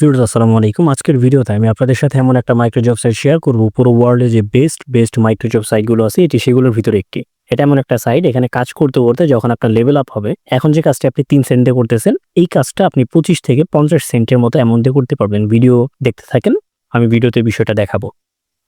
Viewers আসসালামু আলাইকুম। আজকের ভিডিওতে আমি আপনাদের সাথে এমন একটা মাইক্রোজব সাইট শেয়ার করব। পুরো ওয়ার্ল্ডে যে বেস্ট বেস্ট মাইক্রোজব সাইটগুলো আছে, এটি সেগুলোর ভিতরে একটি। এটা এমন একটা সাইট এখানে কাজ করতে করতে যখন আপনার লেভেল আপ হবে, এখন যে কাজটা আপনি তিন সেন্টে করতেছেন, এই কাজটা আপনি পঁচিশ থেকে পঞ্চাশ সেন্টের মতো অ্যামাউন্টে করতে পারবেন। ভিডিও দেখতে থাকেন, আমি ভিডিওতে বিষয়টা দেখাবো।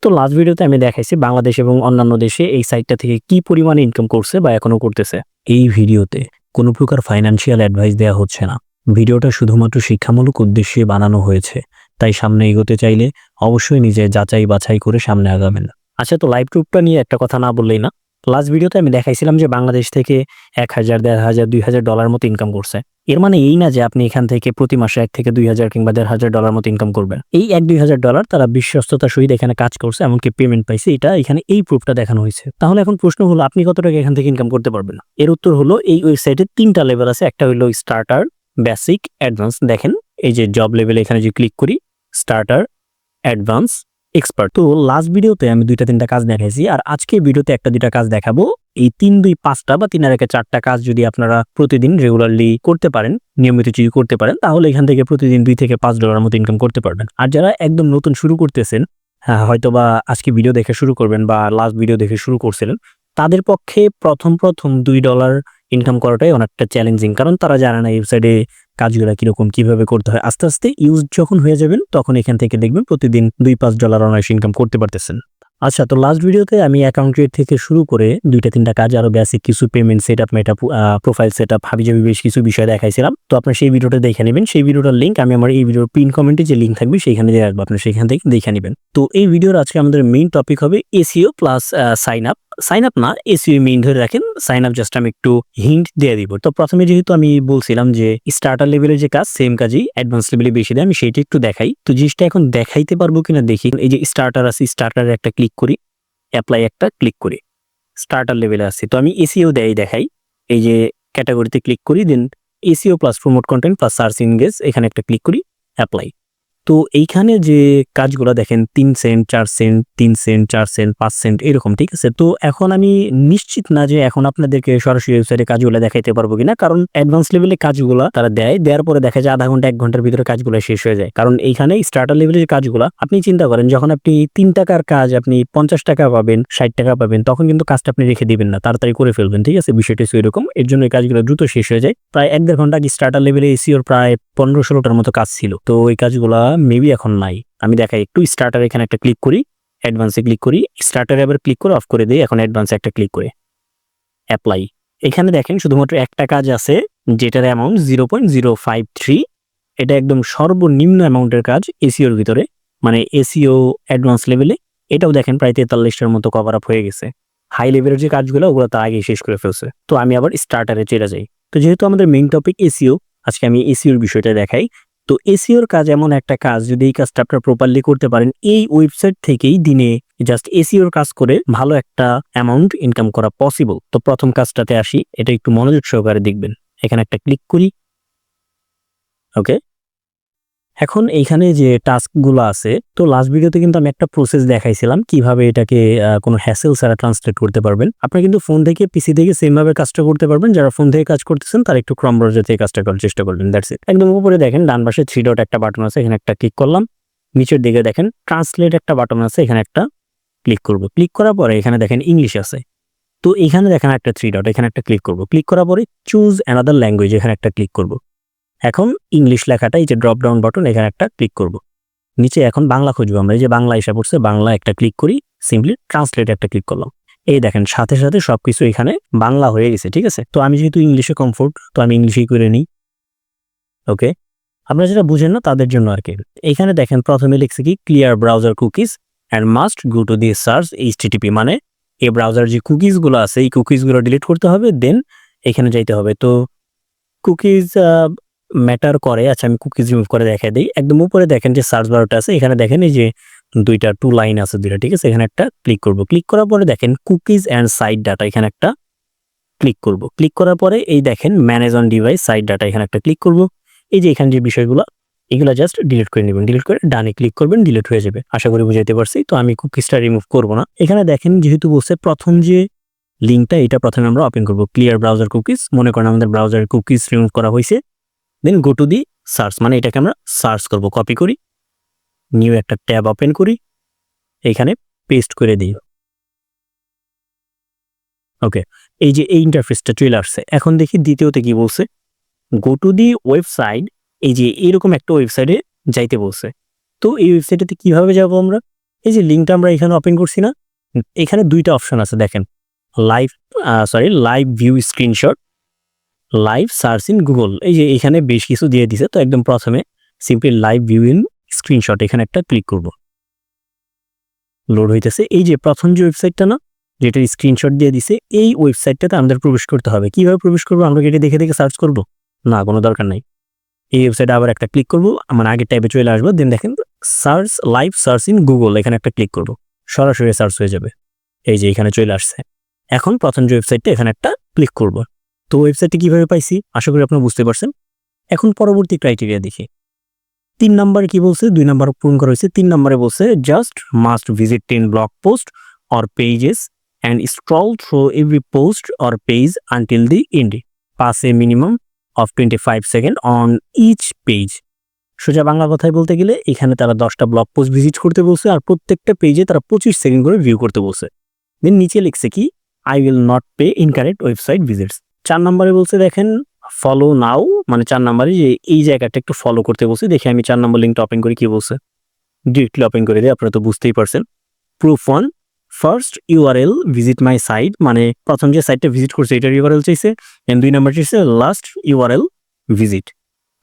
তো লাস্ট ভিডিওতে আমি দেখাইছি বাংলাদেশ এবং অন্যান্য দেশে এই সাইটটা থেকে কি পরিমাণে ইনকাম করছে বা এখনও করতেছে। এই ভিডিওতে কোনো প্রকার ফাইন্যান্সিয়াল অ্যাডভাইস দেওয়া হচ্ছে না। ভিডিওটা শুধুমাত্র শিক্ষামূলক উদ্দেশ্যে বানানো হয়েছে, তাই সামনে এগোতে চাইলে অবশ্যই নিজে যাচাই বাছাই করে সামনে আগাবেন। আচ্ছা তো লাইভ প্রুফটা নিয়ে একটা কথা না বললেই না। লাস্ট ভিডিওতে আমি দেখাইছিলাম যে বাংলাদেশ থেকে এক হাজার, দেড় হাজার, দুই হাজার ডলার মতো ইনকাম করছে। এর মানে এই না যে আপনি এখান থেকে প্রতি মাসে এক থেকে দুই হাজার কিংবা দেড় হাজার ডলার মতো ইনকাম করবেন। এই এক, দুই হাজার ডলার তারা বিশ্বস্ততার সহিত এখানে কাজ করছে, এমনকি পেমেন্ট পাইছে, এটা এখানে এই প্রুফটা দেখানো হয়েছে। তাহলে এখন প্রশ্ন হলো, আপনি কত টাকা এখান থেকে ইনকাম করতে পারবেন? এর উত্তর হলো, এই ওয়েবসাইটে তিনটা লেভেল আছে, একটা হলো স্টার্টার বেসিক অ্যাডভান্স দেখেন, এই যে জব লেভেলে এখানে যে ক্লিক করি স্টার্টার অ্যাডভান্স এক্সপার্ট তো লাস্ট ভিডিওতে আমি দুইটা তিনটা কাজ দেখাইছি, আর আজকে ভিডিওতে একটা দুইটা কাজ দেখাবো। এই তিন, দুই, পাঁচটা বা তিন আর একে চারটা কাজ যদি আপনারা প্রতিদিন রেগুলারলি করতে পারেন, নিয়মিত যদি করতে পারেন, তাহলে এখান থেকে প্রতিদিন দুই থেকে পাঁচ ডলার মতো ইনকাম করতে পারবেন। আর যারা একদম নতুন শুরু করতেছেন হ্যাঁ হয়তো বা আজকে ভিডিও দেখে শুরু করবেন বা লাস্ট ভিডিও দেখে শুরু করছিলেন, তাদের পক্ষে প্রথম প্রথম দুই ডলার ইনকাম করাটাই অনেকটা চ্যালেঞ্জিং কারণ তারা জানে না ওয়েবসাইটে কাজগুলো কীরকম, কীভাবে করতে হয়। আস্তে আস্তে ইউজ যখন হয়ে যাবেন, তখন এখান থেকে দেখবেন প্রতিদিন দুই পাঁচ ডলার অনার্স ইনকাম করতে পারতেছেন। আচ্ছা তো লাস্ট ভিডিওতে আমি অ্যাকাউন্ট ক্রিয়েট থেকে শুরু করে দুইটা তিনটা কাজ, আরও বেসিক কিছু payment set up Meta profile set up হাবি জাবি বেশ কিছু বিষয় দেখাইছিলাম। তো আপনার সেই ভিডিওটা দেখে নেবেন। সেই ভিডিওটার লিঙ্ক আমি আমার এই ভিডিওর পিন কমেন্টে যে লিঙ্ক থাকবে, সেইখানে দিয়ে রাখব। আপনি সেখান থেকে দেখে নেবেন। তো এই ভিডিওর আজকে আমাদের মেইন টপিক হবে SEO plus sign up sign up না এসিও মেইন ধরে রাখেন সাইন আপ জাস্ট আমি একটু হিন্ট দিয়ে দিব। তো প্রথমে যেহেতু আমি বলছিলাম যে স্টার্টার লেভেলের যে কাজ সেম কাজই অ্যাডভান্স লেভেলে বেশি দেয়, আমি সেইটা একটু দেখাই। তো জিনিসটা এখন দেখাইতে পারব কিনা দেখি। এই যে স্টার্টার আছে স্টার্টারে একটা ক্লিক করি অ্যাপ্লাই একটা ক্লিক করি। স্টার্টার লেভেলে আসছি তো আমি এসিও দেয় দেখাই। এই যে ক্যাটাগরিতে ক্লিক করি then SEO plus promote content plus search engage এখানে একটা ক্লিক করি অ্যাপ্লাই তো এইখানে যে কাজগুলো দেখেন, তিন সেন্ট, চার সেন্ট, তিন সেন্ট, চার সেন্ট, পাঁচ সেন্ট, এরকম, ঠিক আছে? তো এখন আমি নিশ্চিত না যে এখন আপনাদেরকে সরাসরি ওয়েবসাইটে কাজগুলো দেখাইতে পারব কিনা, কারণ অ্যাডভান্স লেভেলে কাজগুলো তারা দেয়, দেওয়ার পরে দেখা যায় আধা ঘণ্টা, এক ঘণ্টার ভিতরে কাজগুলো শেষ হয়ে যায়। কারণ এইখানে স্টার্টার লেভেলের কাজগুলো, আপনি চিন্তা করেন, যখন আপনি তিন টাকার কাজ আপনি পঞ্চাশ টাকা পাবেন, ষাট টাকা পাবেন, তখন কিন্তু কাজটা আপনি রেখে দিবেন না, তাড়াতাড়ি করে ফেলবেন, ঠিক আছে? বিষয়টা এরকম, এর জন্য এই কাজগুলো দ্রুত শেষ হয়ে যায়। প্রায় এক দেড় ঘণ্টা আগে স্টার্টার লেভেলে এসিওর প্রায় পনেরো, ষোলোটার মতো কাজ ছিল। তো ওই কাজগুলা মেবি এখন নাই। আমি দেখাই, একটু স্টার্টার এখানে একটা ক্লিক করি অ্যাডভান্সে ক্লিক করি স্টার্টারে আবার ক্লিক করে অফ করে দিই, এখন অ্যাডভান্সে একটা ক্লিক করে। অ্যাপ্লাই এখানে দেখেন শুধুমাত্র একটা কাজ আছে, যেটার amount zero point zero five three এটা একদম সর্বনিম্ন অ্যামাউন্টের কাজ এসিওর ভিতরে মানে এসিও অ্যাডভান্স লেভেলে এটাও দেখেন প্রায় তেতাল্লিশটার মতো কভার আপ হয়ে গেছে। হাই লেভেলের যে কাজগুলো, ওগুলো তো আগেই শেষ করে ফেলছে। তো আমি আবার স্টার্টারে চেরা যাই। তো যেহেতু আমাদের মেইন টপিক এসিও আজকে আমি এসিওর বিষয়টা দেখাই তো এসিওর কাজ এমন একটা কাজ, যদি এই কাজটা আপনার প্রপারলি করতে পারেন, এই ওয়েবসাইট থেকেই দিনে জাস্ট এসিওর কাজ করে ভালো একটা অ্যামাউন্ট ইনকাম করা পসিবল তো প্রথম কাজটাতে আসি, এটা একটু মনোযোগ সহকারে দেখবেন। এখানে একটা ক্লিক করি। ওকে এখন এইখানে যে টাস্কগুলো আছে, তো লাস্ট ভিডিওতে কিন্তু আমি একটা প্রসেস দেখাইছিলাম কীভাবে এটাকে কোনো হ্যাসেল ছাড়া ট্রান্সলেট করতে পারবেন। আপনি কিন্তু ফোন থেকে পিসি থেকে সেম ভাবে কাজটা করতে পারবেন। যারা ফোন থেকে কাজ করতেছেন, তারা একটু ক্রম ব্রাউজার থেকে কাজটা করার চেষ্টা করবেন দ্যাটস ইট একদম উপরে দেখেন, ডান পাশে থ্রি ডট একটা বাটন আছে, এখানে একটা ক্লিক করলাম। নিচের দিকে দেখেন ট্রান্সলেট একটা বাটন আছে, এখানে একটা ক্লিক করব। ক্লিক করার পরে এখানে দেখেন ইংলিশ আছে। তো এখানে দেখেন একটা থ্রি ডট এখানে একটা ক্লিক করব। ক্লিক করার পরে চুজ অ্যানাদার ল্যাঙ্গুয়েজ এখানে একটা ক্লিক করব। এখন ইংলিশ লেখাটা এই যে ড্রপ ডাউন বাটন এখানে একটা ক্লিক করব। নিচে এখন বাংলা খুঁজবো আমরা, এই যে বাংলা এসে পড়ছে, বাংলা একটা ক্লিক করি সিম্পলি ট্রান্সলেট একটা ক্লিক করলাম। এই দেখেন, সাথে সাথে সবকিছু এখানে বাংলা হয়ে গেছে, ঠিক আছে? তো আমি যেহেতু ইংলিশে কমফোর্ট তো আমি ইংলিশেই করে নিই। ওকে আপনারা যেটা বুঝেন না, তাদের জন্য আর কি। এখানে দেখেন, প্রথমে লিখছে কি clear browser cookies and must go to the search HTTP মানে এই ব্রাউজার যে কুকিজগুলো আছে, এই কুকিজগুলো ডিলিট করতে হবে দেন এখানে যাইতে হবে। তো কুকিজ ম্যাটার করে আচ্ছা আমি কুকিজ রিমুভ করে দেখা দিই। একদম উপরে দেখেন যে সার্চ বারোটা আছে, এখানে দেখেন এই যে দুইটা টু লাইন আছে দুইটা, ঠিক আছে? এখানে একটা ক্লিক করব। ক্লিক করার পরে দেখেন কুকিজ অ্যান্ড সাইড ডাটা এখানে একটা ক্লিক করব। ক্লিক করার পরে এই দেখেন manage on device side data এখানে একটা ক্লিক করব। এই যে এখানে যে বিষয়গুলো, এগুলো জাস্ট ডিলিট করে নেবেন। ডিলিট করে ডানে ক্লিক করবেন ডিলিট হয়ে যাবে। আশা করি বুঝাইতে পারছি। তো আমি কুকিজটা রিমুভ করব না। এখানে দেখেন যেহেতু বলছে প্রথম যে লিঙ্কটা এটা প্রথমে আমরা ওপেন করব। ক্লিয়ার ব্রাউজার কুকিজ মনে করেন আমাদের ব্রাউজার কুকিজ রিমুভ করা হয়েছে দেন গো টু দি সার্চ মানে এটাকে আমরা সার্চ করব কপি করি নিউ একটা ট্যাব ওপেন করি, এখানে পেস্ট করে দিই। ওকে এই যে এই ইন্টারফেসটা চলে আসছে, এখন দেখি দ্বিতীয়তে কি বলছে গো টু দি ওয়েবসাইট এই যে এরকম একটা ওয়েবসাইটে যাইতে বলছে। তো এই ওয়েবসাইটেতে কীভাবে যাব আমরা? এই যে লিঙ্কটা আমরা এখানে ওপেন করছি না, এখানে দুইটা অপশন আছে, দেখেন live sorry live view screenshot live search in Google এই যে এখানে বেশ কিছু দিয়ে দিছে, তো একদম প্রথমে simply live view in screenshot এখানে একটা ক্লিক করব। লোড হইতেছে। এই যে প্রথম যে ওয়েবসাইটটা না, যেটার স্ক্রিনশট দিয়ে দিছে, এই ওয়েবসাইটটাতে আমাদের প্রবেশ করতে হবে। কীভাবে প্রবেশ করব? আমরা এটা দেখে দেখে সার্চ করব? না, কোনো দরকার নাই। এই ওয়েবসাইটে আবার একটা ক্লিক করব আমার আগের টাইপে চলে আসব। দেন দেখেন search live search in Google এখানে একটা ক্লিক করব। সরাসরি সার্চ হয়ে যাবে। এই যে এখানে চলে আসছে। এখন প্রথম যে ওয়েবসাইটটা এখানে একটা ক্লিক করব। তো ওয়েবসাইটটি কীভাবে পাইছি? আশা করি আপনারা বুঝতে পারছেন। এখন পরবর্তী ক্রাইটেরিয়া দেখি। তিন নাম্বারে কি বলছে? দুই নাম্বার পূরণ করা হয়েছে। তিন নাম্বারে বলছে just must visit ten blog post or pages and scroll through every post or page until the end pass a minimum of twenty five second on each page সোজা বাংলা কথায় বলতে গেলে, এখানে তারা দশটা ব্লগ পোস্ট ভিজিট করতে বলছে আর প্রত্যেকটা পেজে তারা পঁচিশ সেকেন্ড করে ভিউ করতে বলছে। দেন নিচে লিখছে কি I will not pay incorrect website visits চার নম্বরে বলছে, দেখেন ফলো নাও মানে চার নম্বরে যে এই জায়গাটা একটু ফলো করতে বলছে, দেখে আমি চার নম্বর লিঙ্কটা ওপেন করি, কি বলছে? ডিরেক্টলি ওপেন করে দিই, আপনারা তো বুঝতেই পারছেন। Proof one first URL visit my site মানে প্রথম যে সাইটটা ভিজিট করছে, এটার ইউআরএল চাইছে দুই নাম্বার চাইছে লাস্ট ইউআরএল ভিজিট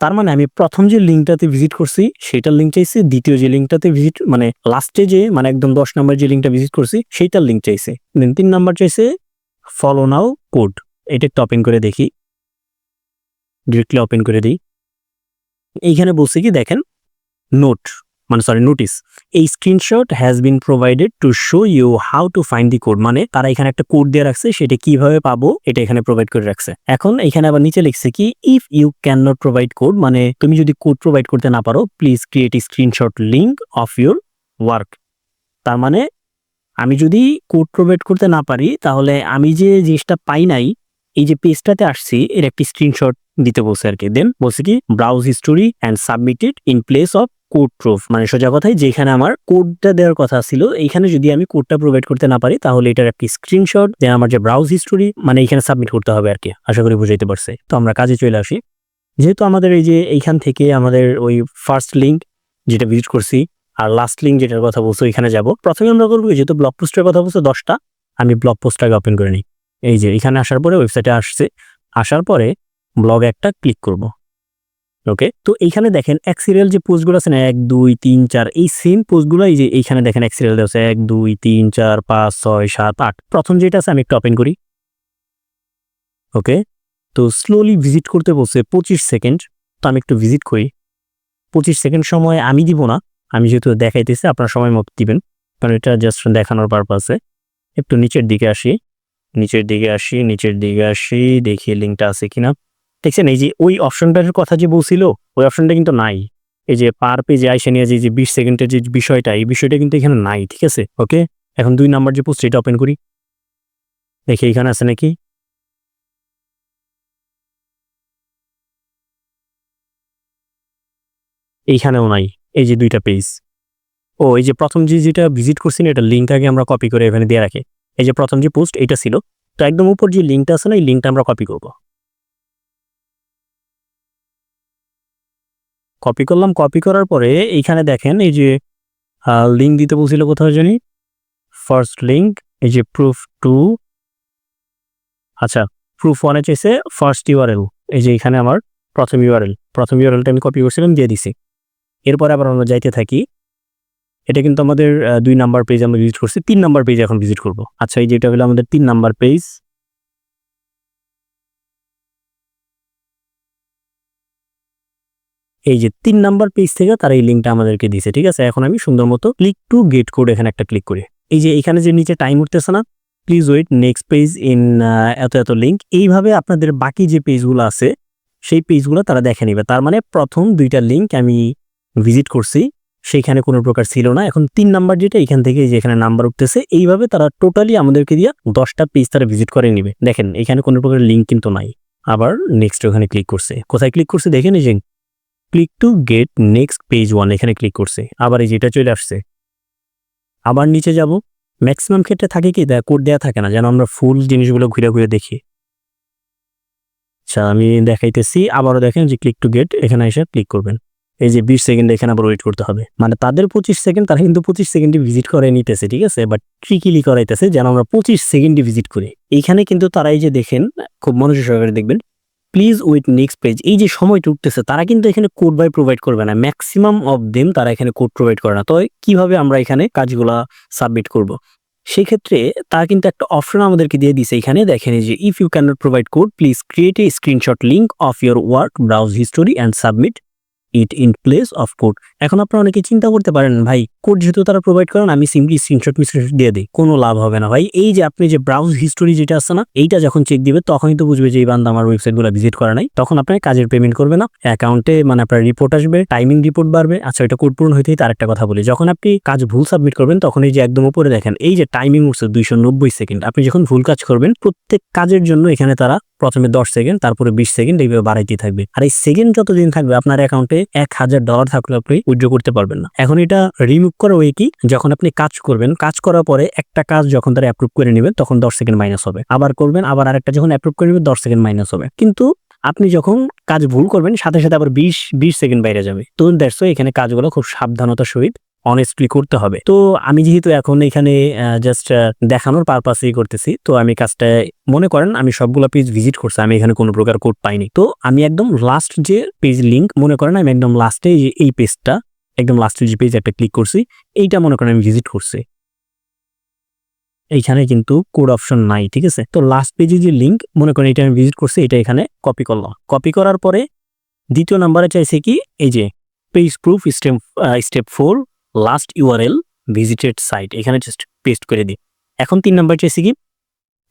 তার মানে আমি প্রথম যে লিঙ্কটাতে ভিজিট করছি, সেটার লিঙ্ক চাইছে, দ্বিতীয় যে লিঙ্কটাতে ভিজিট মানে লাস্টে যে মানে একদম দশ নাম্বার যে লিঙ্কটা ভিজিট করছি সেইটার লিঙ্ক চাইছে। দেন তিন নাম্বার চাইছে ফলো নাও কোড এটা একটু ওপেন করে দেখি। ডিরেক্টলি ওপেন করে দিই। এইখানে বলছি কি, দেখেন নোট মানে সরি নোটিস এই screenshot has been provided to show you how to find the code মানে তারা এখানে একটা কোড দিয়ে রাখছে, সেটা কীভাবে পাবো, এটা এখানে প্রোভাইড করে রাখছে। এখন এখানে আবার নিচে লিখছে কি if you can not provide code মানে তুমি যদি কোড প্রোভাইড করতে না পারো please create screenshot link of your work তার মানে আমি যদি কোড প্রোভাইড করতে না পারি, তাহলে আমি যে জিনিসটা পাই নাই এই যে পেজটাতে আসছি, এর একটি স্ক্রিনশট দিতে বলছে আর কি দেন বলছে কি browse history and submitted in place of code proof মানে সোজা কথায় যেখানে আমার কোডটা দেওয়ার কথা ছিল, এইখানে যদি আমি কোডটা প্রোভাইড করতে না পারি, তাহলে এটার একটি স্ক্রিনশট দেন আমার যে ব্রাউজ হিস্টোরি মানে এখানে সাবমিট করতে হবে আর কি আশা করি বুঝাইতে পারছে। তো আমরা কাজে চলে আসি। যেহেতু আমাদের এই যে এইখান থেকে আমাদের ওই ফার্স্ট লিঙ্ক যেটা ভিজিট করছি, আর লাস্ট লিঙ্ক যেটার কথা বলছো এখানে যাব। প্রথমে আমরা করব যেহেতু ব্লগ পোস্টের কথা বলছো দশটা, আমি ব্লগ পোস্টটাকে ওপেন করে নিই। এই যে এখানে আসার পরে ওয়েবসাইটে আসছে। আসার পরে ব্লগ একটা ক্লিক করব। ওকে তো এইখানে দেখেন এক সিরিয়াল যে পোস্টগুলো আছে না, এক, দুই, তিন, চার, এই সেম পোস্টগুলো এই যে এইখানে দেখেন এক সিরিয়াল দেওয়া আছে, এক, দুই, তিন, চার, পাঁচ, ছয়, সাত, আট। প্রথম যেটা আছে আমি একটু ওপেন করি। ওকে তো স্লোলি ভিজিট করতে বলছে পঁচিশ সেকেন্ড তো আমি একটু ভিজিট করি। পঁচিশ সেকেন্ড সময় আমি দিব না। আমি যেহেতু দেখাইতেছি, আপনার সময় মতো দিবেন। কারণ এটা জাস্ট দেখানোর পারপাসে একটু নিচের দিকে আসি। নিচের দিকে আসি, নিচের দিকে আসি, দেখি লিঙ্কটা আছে কিনা। দেখছেন, এই যে ওই অপশনটার কথা যে বলছিল, ওই অপশনটা কিন্তু নাই। এই যে পার পেজে আইসে নিয়ে যে বিশ সেকেন্ডের যে বিষয়টা, এই বিষয়টা কিন্তু এখানে নাই, ঠিক আছে? ওকে এখন দুই নাম্বার যে পোস্ট এটা ওপেন করি। দেখি, এখানে আছে নাকি? এইখানেও নাই, এই যে দুইটা পেজ ও, এই যে প্রথম যে, যেটা ভিজিট করছি না, এটা লিঙ্ক আগে আমরা কপি করে এখানে দিয়ে রাখি। এই যে প্রথম যে পোস্ট এটা ছিল। তো একদম উপর যে লিঙ্কটা আছে না, এই লিঙ্কটা আমরা কপি করব। কপি করলাম কপি করার পরে এইখানে দেখেন এই যে লিঙ্ক দিতে বলছিল কোথাও জানি? ফার্স্ট লিঙ্ক এই যে প্রুফ টু আচ্ছা প্রুফ ওয়ানে চেয়েছে ফার্স্ট ইউআরএল এই যে এখানে আমার প্রথম ইউআরএল প্রথম ইউআরএলটা আমি কপি করছিলাম, দিয়ে দিছি। এরপরে আবার আমরা যাইতে থাকি। এটা কিন্তু আমাদের দুই নাম্বার পেজ আমরা ভিজিট করছি। তিন নাম্বার পেজ এখন ভিজিট করব। আচ্ছা এই যেটা হলো আমাদের তিন নাম্বার পেজ এই যে তিন নাম্বার পেজ থেকে তারা এই লিঙ্কটা আমাদেরকে দিছে ঠিক আছে? এখন আমি সুন্দর মতো ক্লিক টু গেট কোড এখানে একটা ক্লিক করি। এই যে এখানে যে নিচে টাইম উঠতেছে না please wait next page in এত এত লিঙ্ক এইভাবে আপনাদের বাকি যে পেজগুলো আছে, সেই পেজগুলো তারা দেখে নেবে। তার মানে প্রথম দুইটা লিঙ্ক আমি ভিজিট করছি। সেইখানে কোনো প্রকার ছিল না। এখন তিন নাম্বার যেটা, এখান থেকে এই যে এখানে নাম্বার উঠতেছে, এইভাবে তারা টোটালি আমাদেরকে দিয়ে দশটা পেজ তারা ভিজিট করে নিবে। দেখেন, এখানে কোনো প্রকার লিঙ্ক কিন্তু নাই। আবার নেক্সট ওখানে ক্লিক করছে। কোথায় ক্লিক করছে? দেখেন এই যে click to get next page one এখানে ক্লিক করছে। আবার এই যেটা চলে আসছে। আবার নিচে যাব। ম্যাক্সিমাম ক্ষেত্রে থাকে কি? দেয় কোড দেওয়া থাকে না। যেন আমরা ফুল জিনিসগুলো ঘুরে ঘুরে দেখি। আচ্ছা আমি দেখাইতেছি। আবারও দেখেন যে ক্লিক টু গেট এখানে এসে ক্লিক করবেন। এই যে বিশ সেকেন্ড এখানে আবার ওয়েট করতে হবে। মানে তাদের পঁচিশ সেকেন্ড, তারা কিন্তু পঁচিশ সেকেন্ডে ভিজিট করে নিতেছে, ঠিক আছে? বাট ট্রিকিলি করাইতেছে যেন আমরা পঁচিশ সেকেন্ডে ভিজিট করি। এইখানে কিন্তু তারা এই যে দেখেন, খুব মনোযোগ সহকারে দেখবেন প্লিজ উইথ নেক্সট পেজ এই যে সময়টা উঠতেছে তারা কিন্তু এখানে কোড বাই প্রোভাইড করবে না। ম্যাক্সিমাম অফ দেম তারা এখানে কোড প্রোভাইড করে না। তো কীভাবে আমরা এখানে কাজগুলা সাবমিট করব? সেক্ষেত্রে তারা কিন্তু একটা অপশন আমাদেরকে দিয়ে দিছে এখানে। দেখেন যে if you can not provide code please create a screenshot link of your work browse history and submit it in place of code এখন আপনারা অনেকে চিন্তা করতে পারেন ভাই কোড যেহেতু তারা প্রোভাইড করেন আমি সিম্পলি স্ক্রিনশট মিসক্রিনশট দিয়ে দিই, কোনো লাভ হবে না ভাই। এই যে আপনি যে ব্রাউজ হিস্টোরি যেটা আছে না, এইটা যখন চেক দিবে, তখনই তো বুঝবে যে এই বান্দা আমার ওয়েবসাইটগুলো ভিজিট করা নাই। তখন আপনার কাজের পেমেন্ট করবে না অ্যাকাউন্টে মানে আপনার রিপোর্ট আসবে টাইমিং রিপোর্ট বাড়বে। আচ্ছা এটা কোড পূরণ হইতেই তার একটা কথা বলি, যখন আপনি কাজ ভুল সাবমিট করবেন, তখন এই যে একদম উপরে দেখেন, এই যে টাইমিং উঠছে দুইশো নব্বই সেকেন্ড আপনি যখন ভুল কাজ করবেন, প্রত্যেক কাজের জন্য এখানে তারা প্রথমে দশ সেকেন্ড তারপরে বিশ সেকেন্ড এইভাবে বাড়াইতে থাকবে। আর এই সেকেন্ড যতদিন থাকবে, আপনার অ্যাকাউন্টে এক হাজার ডলার থাকলে আপনি উইথড্র করতে পারবেন না। এখন এটা রিমুভ করা ওয়ে কি? যখন আপনি কাজ করবেন, কাজ করার পরে একটা কাজ যখন তারা অ্যাপ্রুভ করে নেবেন, তখন দশ সেকেন্ড মাইনাস হবে। আবার করবেন, আবার আরেকটা যখন অ্যাপ্রুভ করে নেবেন, দশ সেকেন্ড মাইনাস হবে। কিন্তু আপনি যখন কাজ ভুল করবেন, সাথে সাথে আবার বিশ বিশ সেকেন্ড বাইরে যাবে। তো দ্যাটস এখানে কাজগুলো খুব সাবধানতার সহিত অনেস্টলি করতে হবে। তো আমি যেহেতু এখন এখানে জাস্ট দেখানোর পারপাসেই করতেছি, তো আমি কাজটা, মনে করেন আমি সবগুলো পেজ ভিজিট করছি, আমি এখানে কোনো প্রকার কোড পাইনি। তো আমি একদম লাস্ট যে পেজ লিঙ্ক মনে করেন আমি একদম লাস্টে এই পেজটা একদম লাস্টের যে পেজ একটা ক্লিক করছি, এইটা মনে করেন আমি ভিজিট করছি। এইখানে কিন্তু কোড অপশন নাই, ঠিক আছে? তো লাস্ট পেজে যে লিঙ্ক মনে করেন এটা আমি ভিজিট করছি, এটা এখানে কপি করলাম। কপি করার পরে দ্বিতীয় নাম্বারে চাইছে কি? এই যে page proof step step four last URL visited site এখানে জাস্ট পেস্ট করে দিই। এখন তিন নাম্বার চাইছে কি?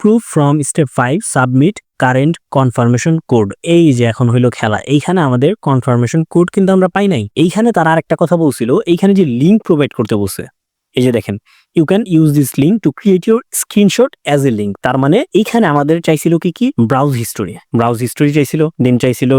Proof from step five submit current confirmation code এই যে এখন হইল খেলা, এইখানে আমাদের কনফার্মেশন কোড কিন্তু আমরা পাই নাই। এইখানে তারা আরেকটা কথা বলছিল, এইখানে যে লিঙ্ক প্রোভাইড করতে বলছে, এই যে দেখেন you can use this link to create your screenshot as a link তার মানে এইখানে আমাদের চাইছিল কি কি? ব্রাউজ হিস্টোরি ব্রাউজ হিস্টোরি চাইছিল দেন চাইছিল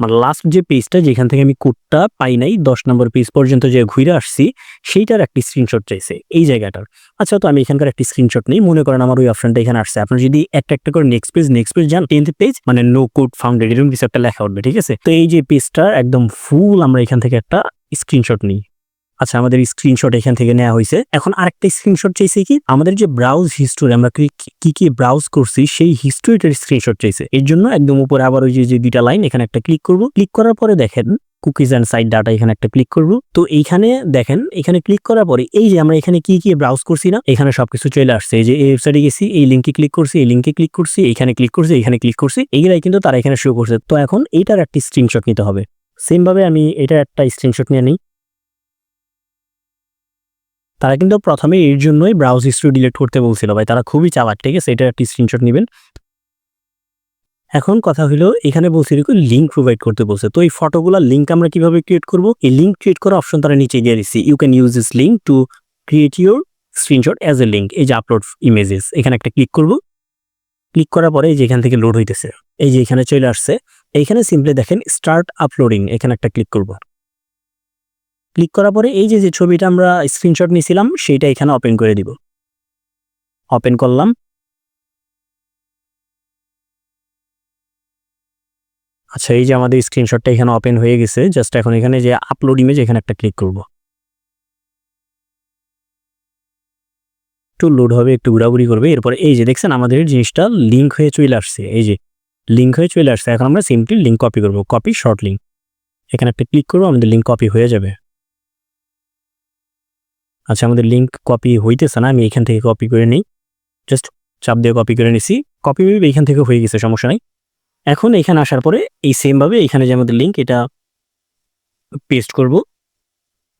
মানে লাস্ট যে পেজটা যেখান থেকে আমি কোডটা পাই নাই, দশ নম্বর পেজ পর্যন্ত যে ঘুরে আসছি, সেইটার একটি স্ক্রিনশট চাইছে, এই জায়গাটার। আচ্ছা তো আমি এখানকার একটি স্ক্রিনশট নেই, মনে করেন আমার ওই অপশনটা এখানে আসছে। আপনার যদি একটা একটা করে নেক্সট পেজ নেক্সট পেজ যান টেন্থ পেজ মানে নো কোড ফাউন্ডেড এরকম কিছু একটা লেখা উঠবে, ঠিক আছে? তো এই যে পেজটার একদম ফুল আমরা এখান থেকে একটা স্ক্রিনশট নিই। আচ্ছা আমাদের স্ক্রিনশট এখান থেকে নেওয়া হয়েছে। এখন আরেকটা স্ক্রিনশট চাইছে কি? আমাদের যে ব্রাউজ হিস্টোরি আমরা কি কি ব্রাউজ করছি, সেই হিস্টোরিটার স্ক্রিনশট চাইছে। এর জন্য একদম উপরে আবার ওই যে দুইটা লাইন এখানে একটা ক্লিক করব। ক্লিক করার পরে দেখেন কুকিজ অ্যান্ড সাইড ডাটা এখানে একটা ক্লিক করব। তো এইখানে দেখেন, এখানে ক্লিক করার পরে এই যে আমরা এখানে কি কি ব্রাউজ করছি না, এখানে সবকিছু চলে আসছে। এই যে এই ওয়েবসাইটে গেছি, এই লিঙ্কে ক্লিক করছি, এই লিঙ্কে ক্লিক করছি এখানে ক্লিক করছি, এখানে ক্লিক করছি। এইগুলাই কিন্তু তারা এখানে শো করছে। তো এখন এইটার একটি স্ক্রিনশট নিতে হবে। সেম ভাবে আমি এটার একটা স্ক্রিনশট নিয়ে নিই। তারা কিন্তু প্রথমে এর জন্যই ব্রাউজ হিস্ট্রি ডিলিট করতে বলছিল। ভাই, তারা খুবই চালাক, ঠিক আছে? এটা একটি স্ক্রিনশট নেবেন। এখন কথা হলো, এখানে বলছে এরকম লিঙ্ক প্রোভাইড করতে বলছে। তো এই ফটোগুলোর লিঙ্ক আমরা কীভাবে ক্রিয়েট করব? এই লিঙ্ক ক্রিয়েট করার অপশন তারা নিচে দিয়ে দিচ্ছি। You can use this link to create your screenshot as a link এই যে আপলোড ইমেজেস এখানে একটা ক্লিক করব। ক্লিক করার পরে এই যে এখান থেকে লোড হইতেছে। এই যে এখানে চলে আসছে। এইখানে সিম্পলি দেখেন স্টার্ট আপলোডিং এখানে একটা ক্লিক করব। ক্লিক করার পরে এই যে যে ছবিটা আমরা স্ক্রিনশট নিয়েছিলাম, সেইটা এখানে ওপেন করে দিব। ওপেন করলাম। আচ্ছা এই যে আমাদের স্ক্রিনশটটা এখানে ওপেন হয়ে গেছে জাস্ট এখন এখানে যে আপলোড ইমেজ এখানে একটা ক্লিক করব। একটু লোড হবে, একটু ঘোরাঘুরি করবে। এরপরে এই যে দেখছেন, আমাদের জিনিসটা লিঙ্ক হয়ে চলে আসছে। এই যে লিঙ্ক হয়ে চলে আসছে। এখন আমরা সিম্পলি লিঙ্ক কপি করব। কপি শর্ট লিঙ্ক এখানে একটা ক্লিক করব, আমাদের লিঙ্ক কপি হয়ে যাবে। আচ্ছা আমাদের লিঙ্ক কপি হইতেছে না, আমি এখান থেকে কপি করে নিই। জাস্ট চাপ দিয়ে কপি করে নিছি। কপি এইখান থেকে হয়ে গেছে, সমস্যা নাই। এখন এখানে আসার পরে এই সেমভাবে এখানে যে আমাদের লিঙ্ক এটা পেস্ট করব।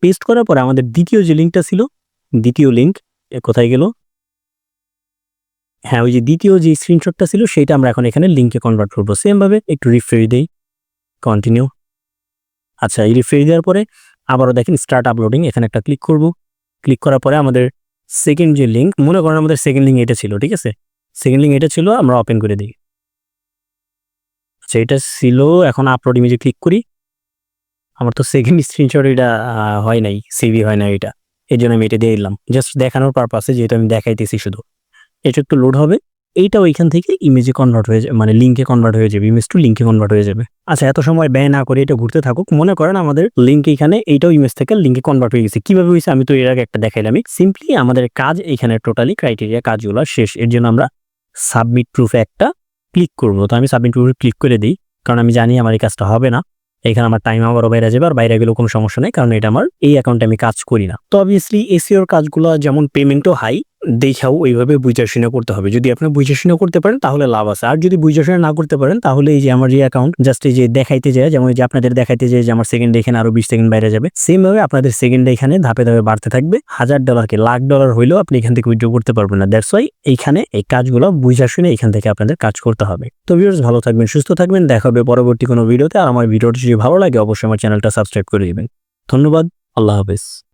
পেস্ট করার পরে আমাদের দ্বিতীয় যে লিঙ্কটা ছিল, দ্বিতীয় লিঙ্ক কোথায় গেল? হ্যাঁ ওই যে দ্বিতীয় যে স্ক্রিনশটটা ছিল, সেটা আমরা এখন এখানে লিঙ্কে কনভার্ট করব। সেমভাবে একটু রিফ্রেশ দিই। কন্টিনিউ আচ্ছা এই রিফ্রেশ দেওয়ার পরে আবারও দেখেন স্টার্ট আপলোডিং এখানে একটা ক্লিক করব। ক্লিক করার পরে আমাদের সেকেন্ড যে লিঙ্ক মনে করেন আমাদের সেকেন্ড লিঙ্ক এটা ছিল, ঠিক আছে? সেকেন্ড লিঙ্ক এটা ছিল, আমরা ওপেন করে দিই। আচ্ছা এটা ছিল, এখন আপলোড ইমেজে ক্লিক করি। আমার তো সেকেন্ড স্ক্রিনশট এটা হয় নাই সিভি হয় না এটা। এই জন্য আমি এটা দিয়ে দিলাম। জাস্ট দেখানোর পারপাসে যেহেতু আমি দেখাইতেছি শুধু। এটা একটু লোড হবে। এইটাও এখান থেকে ইমেজে কনভার্ট হয়ে যাবে মানে লিঙ্কে কনভার্ট হয়ে যাবে ইমেজ টু লিঙ্কে কনভার্ট হয়ে যাবে। আচ্ছা এত সময় ব্যয় না করে এটা ঘুরতে থাকুক, মনে করেন আমাদের লিঙ্ক এখানে এইটাও ইমেজ থেকে লিঙ্কে কনভার্ট হয়ে গেছে। কীভাবে হয়েছে? আমি তো এর আগে একটা দেখাইলাম সিম্পলি আমাদের কাজ এখানে টোটালি ক্রাইটেরিয়া কাজগুলো শেষ। এর জন্য আমরা সাবমিট প্রুফে একটা ক্লিক করব। তো আমি সাবমিট প্রুফে ক্লিক করে দিই, কারণ আমি জানি আমার এই কাজটা হবে না। এখানে আমার টাইম আবারও বাইরে যাবে, আর বাইরে গেলেও কোনো সমস্যা নেই, কারণ এটা আমার এই অ্যাকাউন্টে আমি কাজ করি না। তো অবভিয়াসলি এসিওর কাজগুলো যেমন পেমেন্টও হাই দেখাও ওইভাবে বুঝা শুনে করতে হবে। যদি আপনি বুঝা শুনে করতে পারেন, তাহলে লাভ আছে। আর যদি বুঝা শুনে না করতে পারেন, তাহলে এই যে আমার যে অ্যাকাউন্ট জাস্ট এই যে দেখাইতে যায়, যেমন যে আপনাদের দেখাইতে যায় যে আমার সেকেন্ড এখানে আরও বিশ সেকেন্ড বাইরে যাবে। সেম ভাবে আপনাদের সেকেন্ড এখানে ধাপে ধাপে বাড়তে থাকবে। হাজার ডলারকে লাখ ডলার হইলেও আপনি এখান থেকে উইথড্র করতে পারবেন না। দ্যাটস ওয়াই এইখানে এই কাজগুলো বুঝা শুনে এখান থেকে আপনাদের কাজ করতে হবে। তো ভিউয়ার্স ভালো থাকবেন, সুস্থ থাকবেন। দেখা হবে পরবর্তী কোনো ভিডিওতে আর আমার ভিডিওটি যদি ভালো লাগে, অবশ্যই আমার চ্যানেলটা সাবস্ক্রাইব করে দিবেন। ধন্যবাদ। আল্লাহ হাফেজ।